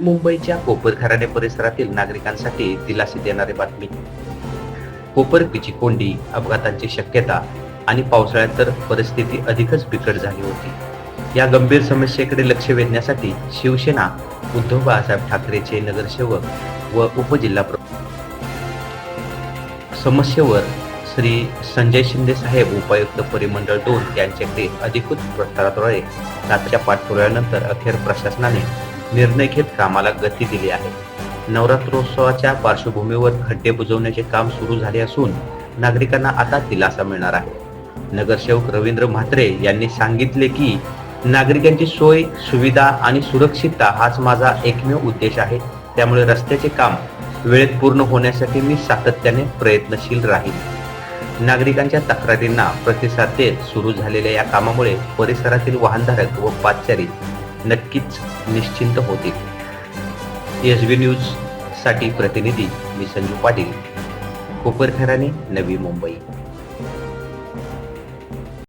मुंबईच्या कोपरखराणे परिसरातील नागरिकांसाठी दिलासे देणारी बातमी. कोपरपीची कोंडी अपघातांची शक्यता आणि पावसाळ्यात तर परिस्थिती अधिकच बिकट झाली होती. या गंभीर समस्येकडे लक्ष वेधण्यासाठी शिवसेना उद्धव बाळासाहेब ठाकरेचे नगरसेवक व उपजिल्हा प्र समस्येवर श्री संजय शिंदे साहेब उपायुक्त परिमंडळ दोन यांच्याकडे अधिकृत पत्राद्वारे रातच्या पाठपुराव्यानंतर अखेर प्रशासनाने निर्णय घेत कामाला गती दिली आहे. नवरात्रोत्सवाच्या पार्श्वभूमीवर खड्डे बुजवण्याचे काम सुरू झाले असून नागरिकांना आता दिलासा मिळणार आहे. नगरसेवक रवींद्र म्हात्रे यांनी सांगितले की नागरिकांची सोय सुविधा आणि सुरक्षितता हाच माझा एकमेव उद्देश आहे. त्यामुळे रस्त्याचे काम वेळेत पूर्ण होण्यासाठी मी सातत्याने प्रयत्नशील राहील नागरिकांच्या तक्रारींना प्रतिसाद देत सुरू झालेल्या या कामामुळे परिसरातील वाहनधारक व पाचारी नक्कीच निश्चिंत होतील. एस बी न्यूजसाठी प्रतिनिधी मी संजू पाटील. कोपरखराने नवी मुंबई.